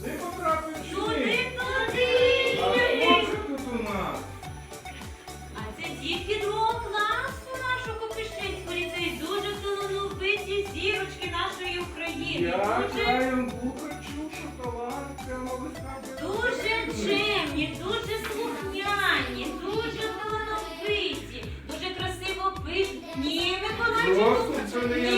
Туди потрапив сюди. Туди, туди. А хто це тут у нас? А це дітки другого класу нашого Копишинського ліцею. Дуже талановиті зірочки нашої України. Я Дуже, чаєм букачу, шоколадка, молока. дуже чемні, дуже слухняні, дуже талановиті, дуже красиво пишуть. Ні, Миколайчику. Просто це не я